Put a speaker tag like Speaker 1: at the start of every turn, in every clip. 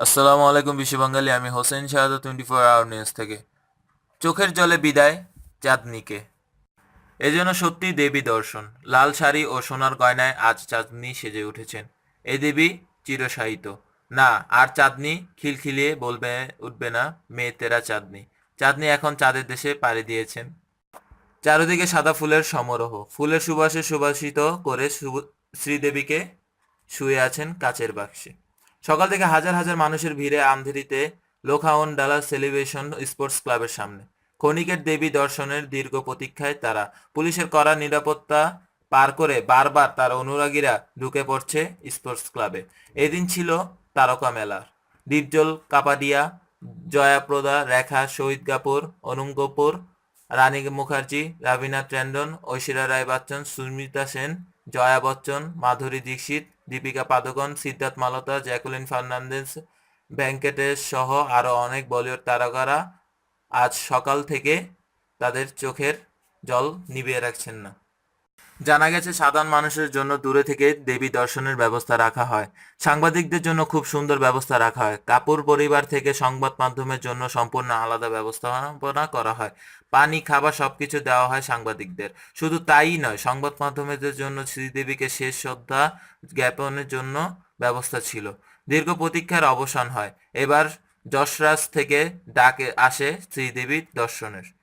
Speaker 1: আসসালামু আলাইকুম বিশ্ব বাঙালি, আমি হোসেন শাহাদ টোয়েন্টি ফোর আওয়ার নিউজ থেকে। চোখের জলে বিদায় চাঁদনিকে। এজন্য সত্যি দেবী দর্শন। লাল শাড়ি ও সোনার গয়নায় আজ চাঁদনি সেজে উঠেছেন। এ দেবী চিরসাহিত না, আর চাঁদনি খিলখিলিয়ে বলবে, উঠবে না মেয়ে তেরা চাঁদনি। চাঁদনি এখন চাঁদের দেশে পাড়ি দিয়েছেন। চারিদিকে সাদা ফুলের সমারোহ। ফুলের সুবাসে সুবাসিত করে শ্রীদেবীকে শুয়ে আছেন কাচের বাক্সে। সকাল থেকে হাজার হাজার মানুষের ভিড়ে আমধেরিতে লোখাওন ডালা সেলিব্রেশন স্পোর্টস ক্লাবের সামনে। ক্ষণিকের দেবী দর্শনের দীর্ঘ প্রতীক্ষায় তারা পুলিশের কড়া নিরাপত্তা পার করে বারবার তার অনুরাগীরা ঢুকে পড়ছে স্পোর্টস ক্লাবে। এদিন ছিল তারকা মেলার। দীপজল কাপাডিয়া, জয়াপ্রদা, রেখা, শহীদ কাপুর অনুম কপুর রানী মুখার্জি রাবিনা ট্যান্ডন, ঐশ্বর্যা রায় বচ্চন সুস্মিতা সেন জয়া বচ্চন, মাধুরী দীক্ষিত, দীপিকা পাদুকন সিদ্ধার্থ মালতা জ্যাকুলিন ফার্নান্দেস ভেঙ্কটেশ সহ আরও অনেক বলিউড তারকারা আজ সকাল থেকে তাদের চোখের জল নিভিয়ে রাখছেন না। জানা গেছে, সাধারণ মানুষের জন্য দূরে থেকে দেবী দর্শনের ব্যবস্থা রাখা হয়। সাংবাদিকদের জন্য খুব সুন্দর ব্যবস্থা রাখা হয়। কাপুর পরিবার থেকে সংবাদ মাধ্যমের জন্য সম্পূর্ণ আলাদা ব্যবস্থাপনা করা হয়। পানি, খাবার সবকিছু দেওয়া হয় সাংবাদিকদের। শুধু তাই নয়, সংবাদ মাধ্যমের জন্য শ্রীদেবীকে শেষ শ্রদ্ধা জ্ঞাপনের জন্য ব্যবস্থা ছিল। দীর্ঘ প্রতীক্ষার অবসান হয়। এবার যশরাজ থেকে ডাকে আসে শ্রীদেবীর দর্শনের।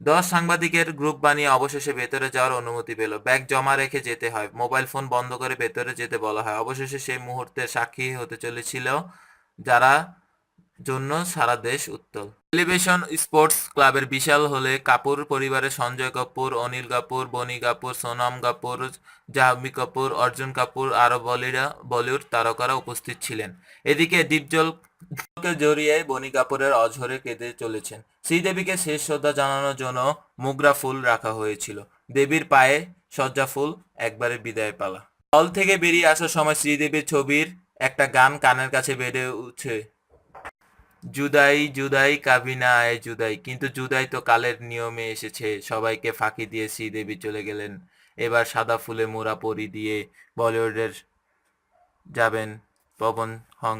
Speaker 1: দশ সাংবাদিকের গ্রুপ বানিয়ে অবশেষে ভেতরে যাওয়ার অনুমতি পেল। ব্যাগ জমা রেখে যেতে হয়। মোবাইল ফোন বন্ধ করে ভেতরে যেতে বলা হয়। অবশেষে সেই মুহূর্তের সাক্ষী হতে চলেছিল যারা জন্য সারা দেশ উত্তল। টেলিভিশন স্পোর্টস ক্লাবের বিশাল হলে কাপুর পরিবারের সঞ্জয় কাপুর, অনিল কাপুর, বনি কাপুর, সোনাম কাপুর, জাহ্নবী কাপুর, অর্জুন কাপুর, আরও বলিউড তারকারা উপস্থিত ছিলেন। এদিকে দীপজলকে জড়িয়ে বনি কাপুরের অঝরে কেঁদে চলেছেন। শ্রীদেবীকে শেষ শ্রদ্ধা জানানোর জন্য মুগরা ফুল রাখা হয়েছিল। দেবীর পায়ে সজ্জা ফুল একবারে বিদায় পালা। হল থেকে বেরিয়ে আসার সময় শ্রীদেবীর ছবির একটা গান কানের কাছে বেড়ে উঠছে। জুদাই জুদাই কাবিনা আয় জুদাই। কিন্তু জুদাই তো কালের নিয়মে এসেছে। সবাইকে ফাঁকি দিয়ে শ্রীদেবী চলে গেলেন। এবার সাদা ফুলে মোড়া পরি দিয়ে বলিউডের যাবেন পবন হং